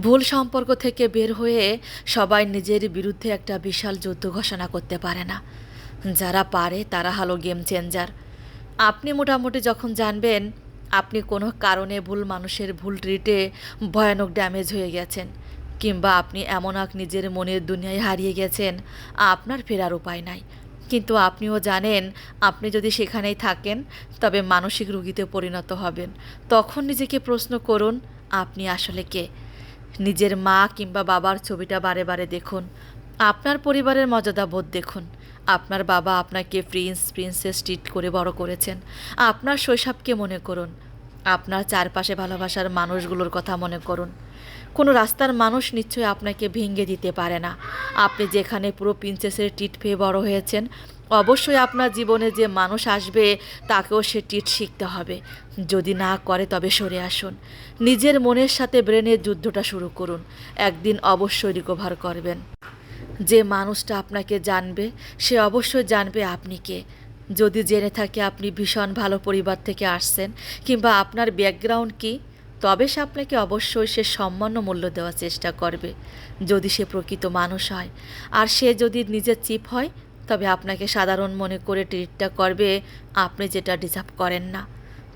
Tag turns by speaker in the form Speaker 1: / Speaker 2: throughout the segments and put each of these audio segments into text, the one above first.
Speaker 1: ভুল সম্পর্ক থেকে বের হয়ে সবাই নিজের বিরুদ্ধে একটা বিশাল যুদ্ধ ঘোষণা করতে পারে না। যারা পারে, তারা হলো গেম চেঞ্জার। আপনি মোটামুটি যখন জানবেন, আপনি কোনো কারণে ভুল মানুষের ভুল ট্রিটে ভয়ানক ড্যামেজ হয়ে গেছেন, কিংবা আপনি এমন এক নিজের মনের দুনিয়ায় হারিয়ে গেছেন, আপনার ফেরার উপায় নাই। কিন্তু আপনিও জানেন, আপনি যদি সেখানেই থাকেন, তবে মানসিক রুগীতে পরিণত হবেন। তখন নিজেকে প্রশ্ন করুন, আপনি আসলে কে? নিজের মা কিংবা বাবার ছবিটা বারে বারে দেখুন। আপনার পরিবারের মর্যাদা বোধ দেখুন। আপনার বাবা আপনাকে প্রিন্স, প্রিন্সেস ট্রিট করে বড় করেছেন। আপনার শৈশবকে মনে করুন। আপনার চারপাশে ভালোবাসার মানুষগুলোর কথা মনে করুন। কোনো রাস্তার মানুষ নিশ্চয়ই আপনাকে ভেঙে দিতে পারে না। আপনি যেখানে পুরো প্রিন্সেসের টিট পেয়ে বড় হয়েছেন, অবশ্যই আপনার জীবনে যে মানুষ আসবে, তাকেও সে টিট শিখতে হবে। যদি না করে, তবে সরে আসুন। নিজের মনের সাথে ব্রেনের যুদ্ধটা শুরু করুন। একদিন অবশ্যই রিকভার করবেন। যে মানুষটা আপনাকে জানবে, সে অবশ্যই জানবে আপনি কে। যদি জেনে থাকে আপনি ভীষণ ভালো পরিবার থেকে আসছেন, কিংবা আপনার ব্যাকগ্রাউন্ড কী, তবে সে আপনাকে অবশ্যই সে সম্মান মূল্য দেওয়ার চেষ্টা করবে। যদি সে প্রকৃত মানুষ হয়, আর সে যদি নিজের চিপ হয়, তবে আপনাকে সাধারণ মনে করে ট্রিটটা করবে, আপনি যেটা ডিজার্ভ করেন না।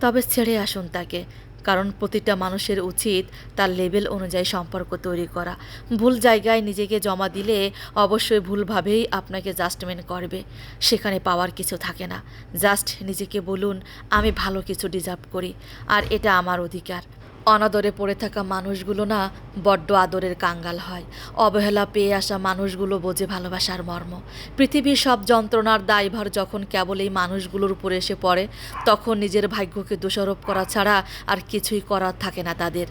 Speaker 1: তবে ছেড়ে আসুন তাকে কারণ প্রতিটা মানুষের উচিত তার লেভেল অনুযায়ী সম্পর্ক তৈরি করা। ভুল জায়গায় নিজেকে জমা দিলে অবশ্যই ভুলভাবেই আপনাকে জাস্টমেন্ট করবে। সেখানে পাওয়ার কিছু থাকে না। জাস্ট নিজেকে বলুন, আমি ভালো কিছু ডিজার্ভ করি। আর এটা আমার অধিকার। অনাদরে পড়ে থাকা মানুষগুলো না বড্ড আদরের কাঙ্গাল হয়। অবহেলা পেয়ে আসা মানুষগুলো বোঝে ভালোবাসার মর্ম। পৃথিবীর সব যন্ত্রণার দায়ভার যখন কেবল এই মানুষগুলোর উপরে এসে পড়ে, তখন নিজের ভাগ্যকে দোষারোপ করা ছাড়া আর কিছুই করার থাকে না তাদের।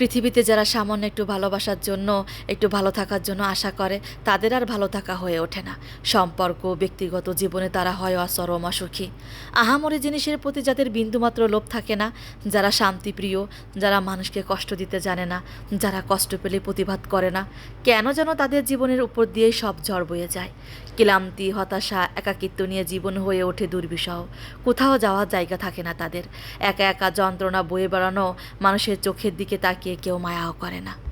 Speaker 1: পৃথিবীতে যারা সামান্য একটু ভালোবাসার জন্য, একটু ভালো থাকার জন্য আশা করে, তাদের আর ভালো থাকা হয়ে ওঠে না। সম্পর্ক, ব্যক্তিগত জীবনে তারা হয় অসরম অসুখী। আহামরি জিনিসের প্রতি যাদের বিন্দুমাত্র লোভ থাকে না, যারা শান্তিপ্রিয়, যারা মানুষকে কষ্ট দিতে জানে না, যারা কষ্ট পেলে প্রতিবাদ করে না, কেন যেন তাদের জীবনের উপর দিয়েই সব ঝড় বয়ে যায়। ক্লান্তি, হতাশা, একাকিত্ব নিয়ে জীবন হয়ে ওঠে দুর্বিষহ। কোথাও যাওয়ার জায়গা থাকে না তাদের। একা একা যন্ত্রণা বয়ে বেড়ানো মানুষের চোখের দিকে তাকিয়ে কেউ মায়াও করে না।